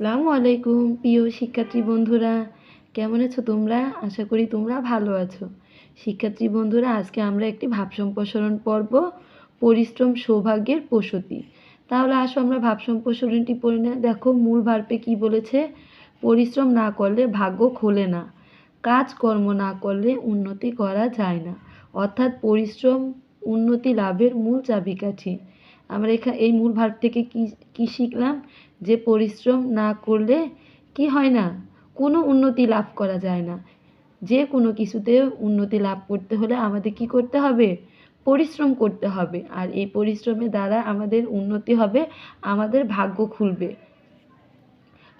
আসসালামু আলাইকুম, প্রিয় শিক্ষার্থী বন্ধুরা। কেমন আছো তোমরা? আশা করি তোমরা ভালো আছো। শিক্ষার্থী বন্ধুরা, আজকে আমরা একটি ভাব সম্প্রসারণ পর্ব, পরিশ্রম সৌভাগ্যের প্রসূতি। তাহলে আসো আমরা ভাব সম্প্রসারণটি পড়ে না। দেখো, মূল ভার্পে কি বলেছে? পরিশ্রম না করলে ভাগ্য খোলে না। কাজকর্ম না করলে উন্নতি করা যায় না। অর্থাৎ পরিশ্রম, উন্নতি লাভের মূল চাবিকাঠি। আমরা এখানে এই মূল ভার্ব থেকে কি কি শিখলাম? যে পরিশ্রম না করলে কি হয় না? কোনো উন্নতি লাভ করা যায় না। যে কোনো কিছুতে উন্নতি লাভ করতে হলে আমাদের কি করতে হবে? পরিশ্রম করতে হবে। আর এই পরিশ্রমের দ্বারা আমাদের উন্নতি হবে, আমাদের ভাগ্য খুলবে।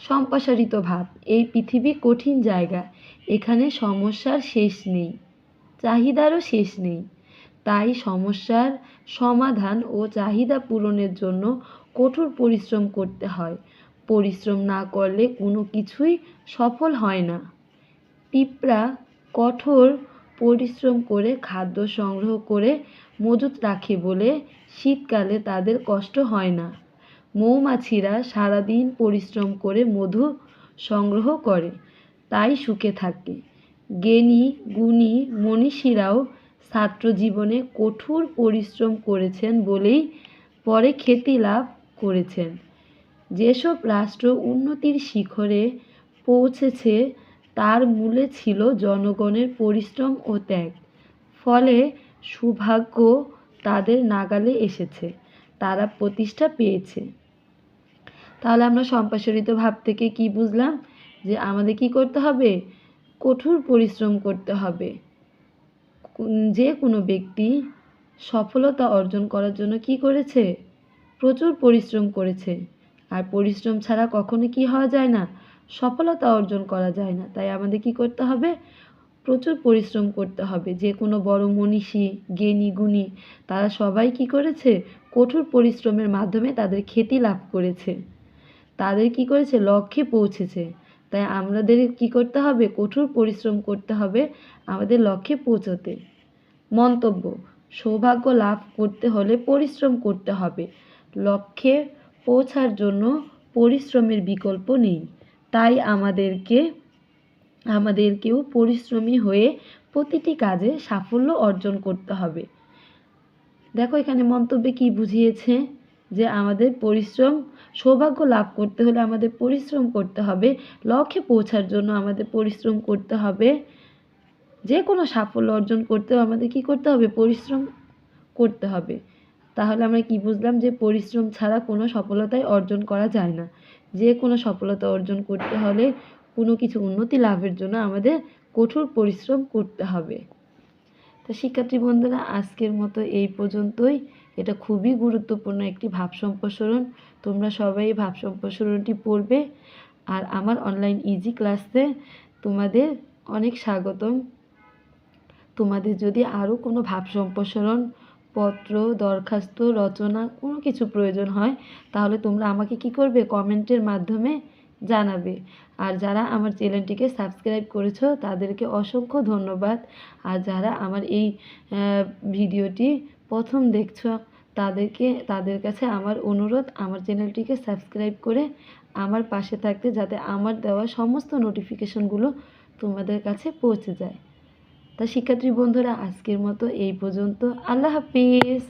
সম্প্রসারিত ভাব, এই পৃথিবী কঠিন জায়গা। এখানে সমস্যার শেষ নেই, চাহিদারও শেষ নেই। তাই সমস্যার সমাধান ও চাহিদা পূরণের জন্য কঠোর পরিশ্রম করতে হয়। পরিশ্রম না করলে কোনো কিছুই সফল হয় না। পিঁপড়া কঠোর পরিশ্রম করে খাদ্য সংগ্রহ করে মজুত রাখে বলে শীতকালে তাদের কষ্ট হয় না। মৌমাছিরা সারাদিন পরিশ্রম করে মধু সংগ্রহ করে, তাই সুখে থাকে। জ্ঞানী গুণী, মনীষীরাও ছাত্র জীবনে কঠোর পরিশ্রম করেছেন বলেই পরে খ্যাতি লাভ করেছেন। যেসব রাষ্ট্র উন্নতির শিখরে পৌঁছেছে, তার মূলে ছিল জনগণের পরিশ্রম ও ত্যাগ। ফলে সৌভাগ্য তাদের নাগালে এসেছে, তারা প্রতিষ্ঠা পেয়েছে। তাহলে আমরা সম্প্রসারিত ভাব থেকে কি বুঝলাম? যে আমাদের কি করতে হবে? কঠোর পরিশ্রম করতে হবে। যে কোনো ব্যক্তি সফলতা অর্জন করার জন্য কি করেছে? প্রচুর পরিশ্রম করেছে। আর পরিশ্রম ছাড়া কখনো কি হওয়া যায় না? সফলতা অর্জন করা যায় না। তাই আমাদের কি করতে হবে? প্রচুর পরিশ্রম করতে হবে। যে কোনো বড় মনীষী, জ্ঞানী, গুণী, তারা সবাই কি করেছে? কঠোর পরিশ্রমের মাধ্যমে তাদের খ্যাতি লাভ করেছে। তাদের কি করেছে? লক্ষ্যে পৌঁছেছে। তাই আমাদের কি করতে হবে? কঠোর পরিশ্রম করতে হবে আমাদের লক্ষ্যে পৌঁছতে। মন্তব্য, সৌভাগ্য লাভ করতে হলে পরিশ্রম করতে হবে। লক্ষ্যে পৌঁছার জন্য পরিশ্রমের বিকল্প নেই। তাই আমাদেরকে, আমাদেরকেও পরিশ্রমী হয়ে প্রতিটি কাজে সাফল্য অর্জন করতে হবে। দেখো এখানে মন্তব্যে কি বুঝিয়েছে? যে আমাদের পরিশ্রম, সৌভাগ্য লাভ করতে হলে আমাদের পরিশ্রম করতে হবে। লক্ষ্যে পৌঁছার জন্য আমাদের পরিশ্রম করতে হবে। যে কোনো সাফল্য অর্জন করতেও আমাদের কি করতে হবে? পরিশ্রম করতে হবে। তাহলে আমরা কি বুঝলাম? যে পরিশ্রম ছাড়া কোনো সফলতাই অর্জন করা যায় না। যে কোনো সফলতা অর্জন করতে হলে কোনো কিছু উন্নতি লাভের জন্য আমাদের কঠোর পরিশ্রম করতে হবে। তো শিক্ষার্থী বন্ধুরা, আজকের মতো এই পর্যন্তই। এটা খুবই গুরুত্বপূর্ণ একটি ভাব সম্প্রসারণ। তোমরা সবাই এই ভাব সম্প্রসারণটি পড়বে। আর আমার অনলাইন ইজি ক্লাসে তোমাদের অনেক স্বাগতম। তোমাদের যদি আরও কোনো ভাব সম্প্রসারণ, পত্র, দরখাস্ত, রচনা কোনো কিছু প্রয়োজন হয়, তাহলে তোমরা আমাকে কি করবে? কমেন্টের মাধ্যমে জানাবে। আর যারা আমার চ্যানেলটিকে সাবস্ক্রাইব করেছ, তাদেরকে অসংখ্য ধন্যবাদ। আর যারা আমার এই ভিডিওটি প্রথম দেখছ তাদেরকে, তাদের কাছে আমার অনুরোধ, আমার চ্যানেলটিকে সাবস্ক্রাইব করে আমার পাশে থাকতে যাতে আমার দেওয়া সমস্ত নোটিফিকেশনগুলো তোমাদের কাছে পৌঁছে যায়। তা শিক্ষার্থী বন্ধুরা, আজকের মতো এই পর্যন্ত। আল্লাহ হাফিজ।